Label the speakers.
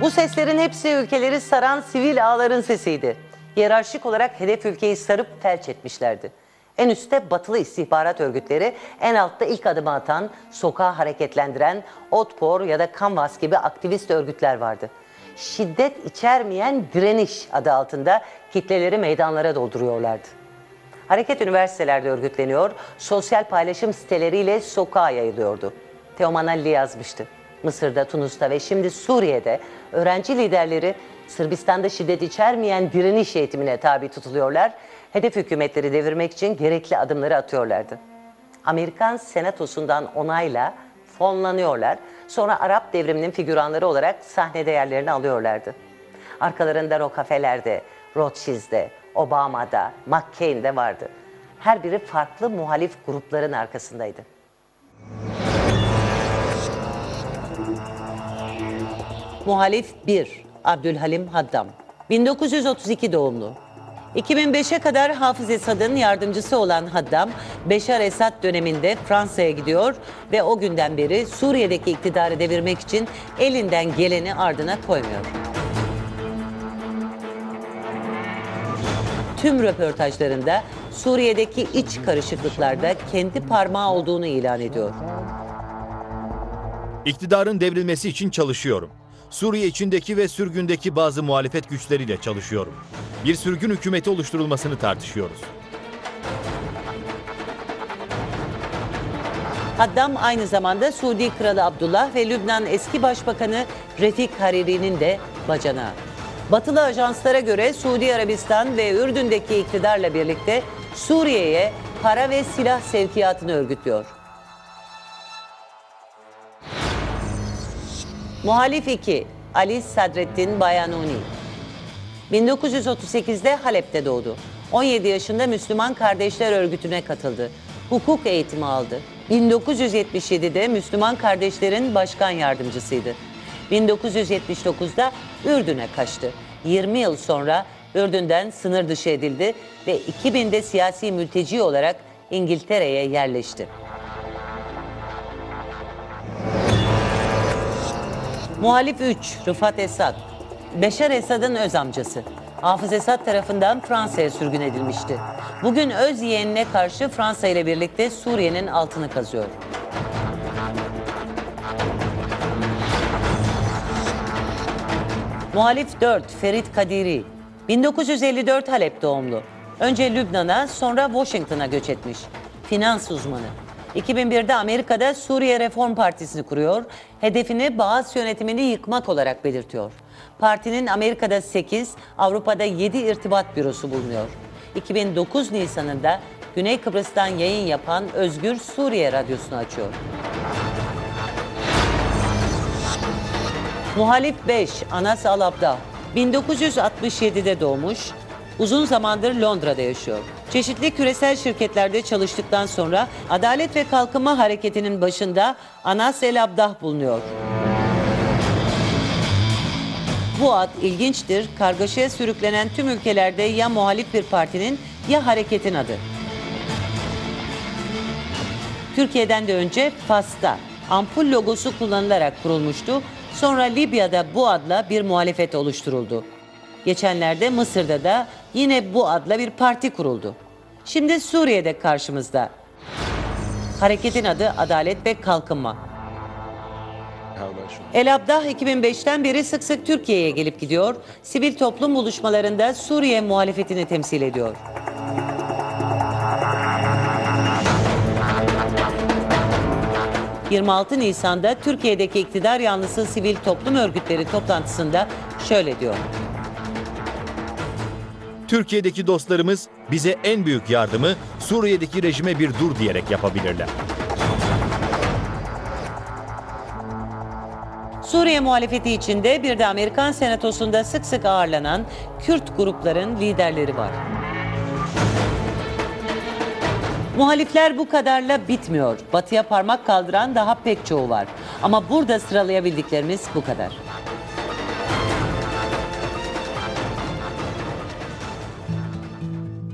Speaker 1: Bu seslerin hepsi ülkeleri saran sivil ağların sesiydi. Hiyerarşik olarak hedef ülkeyi sarıp felç etmişlerdi. En üstte batılı istihbarat örgütleri, en altta ilk adımı atan, sokağı hareketlendiren Otpor ya da Canvas gibi aktivist örgütler vardı. Şiddet içermeyen direniş adı altında kitleleri meydanlara dolduruyorlardı. Hareket üniversitelerde örgütleniyor, sosyal paylaşım siteleriyle sokağa yayılıyordu. Teoman Ali yazmıştı. Mısır'da, Tunus'ta ve şimdi Suriye'de öğrenci liderleri Sırbistan'da şiddet içermeyen direniş eğitimine tabi tutuluyorlar. Hedef hükümetleri devirmek için gerekli adımları atıyorlardı. Amerikan senatosundan onayla fonlanıyorlar. Sonra Arap devriminin figüranları olarak sahnede yerlerini alıyorlardı. Arkalarında Rockefeller'de, Rothschild'de, Obama'da, McCain'de vardı. Her biri farklı muhalif grupların arkasındaydı. Muhalif 1. Abdülhalim Haddam. 1932 doğumlu. 2005'e kadar Hafız Esad'ın yardımcısı olan Haddam, Beşar Esad döneminde Fransa'ya gidiyor ve o günden beri Suriye'deki iktidarı devirmek için elinden geleni ardına koymuyor. Tüm röportajlarında Suriye'deki iç karışıklıklarda kendi parmağı olduğunu ilan ediyor.
Speaker 2: İktidarın devrilmesi için çalışıyorum. Suriye içindeki ve sürgündeki bazı muhalefet güçleriyle çalışıyorum. Bir sürgün hükümeti oluşturulmasını tartışıyoruz.
Speaker 1: Haddam aynı zamanda Suudi Kralı Abdullah ve Lübnan eski başbakanı Refik Hariri'nin de bacanağı. Batılı ajanslara göre Suudi Arabistan ve Ürdün'deki iktidarla birlikte Suriye'ye para ve silah sevkiyatını örgütlüyor. Muhalif 2 Ali Sadrettin Bayanuni 1938'de Halep'te doğdu. 17 yaşında Müslüman Kardeşler Örgütü'ne katıldı. Hukuk eğitimi aldı. 1977'de Müslüman Kardeşlerin başkan yardımcısıydı. 1979'da Ürdün'e kaçtı. 20 yıl sonra Ürdün'den sınır dışı edildi ve 2000'de siyasi mülteci olarak İngiltere'ye yerleşti. Muhalif 3 Rıfat Esad. Beşar Esad'ın öz amcası. Hafız Esad tarafından Fransa'ya sürgün edilmişti. Bugün öz yeğenine karşı Fransa ile birlikte Suriye'nin altını kazıyor. Muhalif 4 Ferit Kadiri. 1954 Halep doğumlu. Önce Lübnan'a sonra Washington'a göç etmiş. Finans uzmanı. 2001'de Amerika'da Suriye Reform Partisi'ni kuruyor. Hedefini Bağız yönetimini yıkmak olarak belirtiyor. Partinin Amerika'da 8, Avrupa'da 7 irtibat bürosu bulunuyor. 2009 Nisan'ında Güney Kıbrıs'tan yayın yapan Özgür Suriye Radyosu'nu açıyor. Muhalif 5 Anas Alabda 1967'de doğmuş, uzun zamandır Londra'da yaşıyor. Çeşitli küresel şirketlerde çalıştıktan sonra Adalet ve Kalkınma Hareketi'nin başında Anas El Abdah bulunuyor. Bu ad ilginçtir. Kargaşaya sürüklenen tüm ülkelerde ya muhalif bir partinin ya hareketin adı. Türkiye'den de önce Fas'ta ampul logosu kullanılarak kurulmuştu. Sonra Libya'da bu adla bir muhalefet oluşturuldu. Geçenlerde Mısır'da da yine bu adla bir parti kuruldu. Şimdi Suriye'de karşımızda. Hareketin adı Adalet ve Kalkınma. El Abdah 2005'ten beri sık sık Türkiye'ye gelip gidiyor. Sivil toplum buluşmalarında Suriye muhalefetini temsil ediyor. ...26 Nisan'da Türkiye'deki iktidar yanlısı sivil toplum örgütleri toplantısında şöyle diyor.
Speaker 2: Türkiye'deki dostlarımız bize en büyük yardımı Suriye'deki rejime bir dur diyerek yapabilirler.
Speaker 1: Suriye muhalefeti içinde bir de Amerikan senatosunda sık sık ağırlanan Kürt grupların liderleri var. Muhalifler bu kadarla bitmiyor. Batıya parmak kaldıran daha pek çoğu var. Ama burada sıralayabildiklerimiz bu kadar.